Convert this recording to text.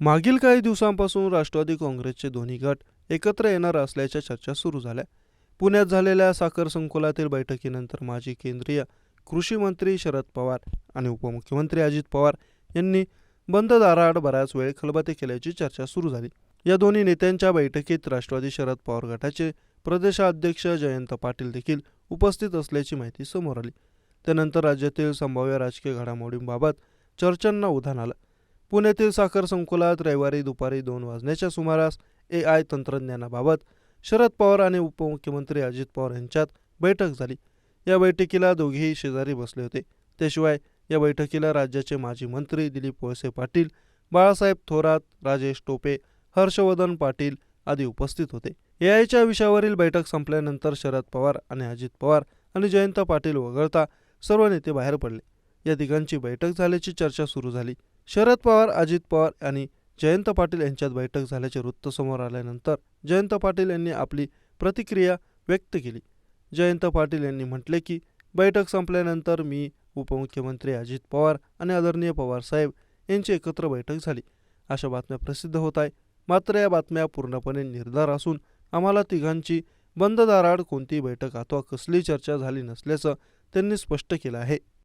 मागील काही दिवसांपासून राष्ट्रवादी काँग्रेसचे दोन्ही गट एकत्र येणार असल्याच्या चर्चा सुरू झाल्या. पुण्यात झालेल्या साखर संकुलातील बैठकीनंतर माजी केंद्रीय कृषी मंत्री शरद पवार आणि उपमुख्यमंत्री अजित पवार यांनी बंद दाराआड बराच वेळ खलबते केल्याची चर्चा सुरू झाली. या दोन्ही नेत्यांच्या बैठकीत राष्ट्रवादी शरद पवार गटाचे प्रदेशाध्यक्ष जयंत पाटील देखील उपस्थित असल्याची माहिती समोर आली. त्यानंतर राज्यातील संभाव्य राजकीय घडामोडींबाबत चर्चांना उधाण आलं. पुण्यातील साखर संकुलात रविवारी दुपारी दोन वाजण्याच्या सुमारास ए आय तंत्रज्ञानाबाबत शरद पवार आणि उपमुख्यमंत्री अजित पवार यांच्यात बैठक झाली. या बैठकीला दोघेही शेजारी बसले होते. त्याशिवाय या बैठकीला राज्याचे माजी मंत्री दिलीप वळसे पाटील बाळासाहेब थोरात राजेश टोपे हर्षवर्धन पाटील आदी उपस्थित होते. एआयच्या विषयावरील बैठक संपल्यानंतर शरद पवार आणि अजित पवार आणि जयंत पाटील वगळता सर्व नेते बाहेर पडले. या तिघांची बैठक झाल्याची चर्चा सुरू झाली. शरद पवार अजित पवार आणि जयंत पाटील यांच्यात बैठक झाल्याचे वृत्त समोर आल्यानंतर जयंत पाटील यांनी आपली प्रतिक्रिया व्यक्त केली. जयंत पाटील यांनी म्हटले की बैठक संपल्यानंतर मी उपमुख्यमंत्री अजित पवार आणि आदरणीय पवार साहेब यांची एकत्र बैठक झाली. अशा बातम्या प्रसिद्ध होत आहे मात्र या बातम्या पूर्णपणे निर्धार असून आम्हाला तिघांची बंद दाराआड कोणतीही बैठक अथवा कसली चर्चा झाली नसल्याचं त्यांनी स्पष्ट केलं आहे.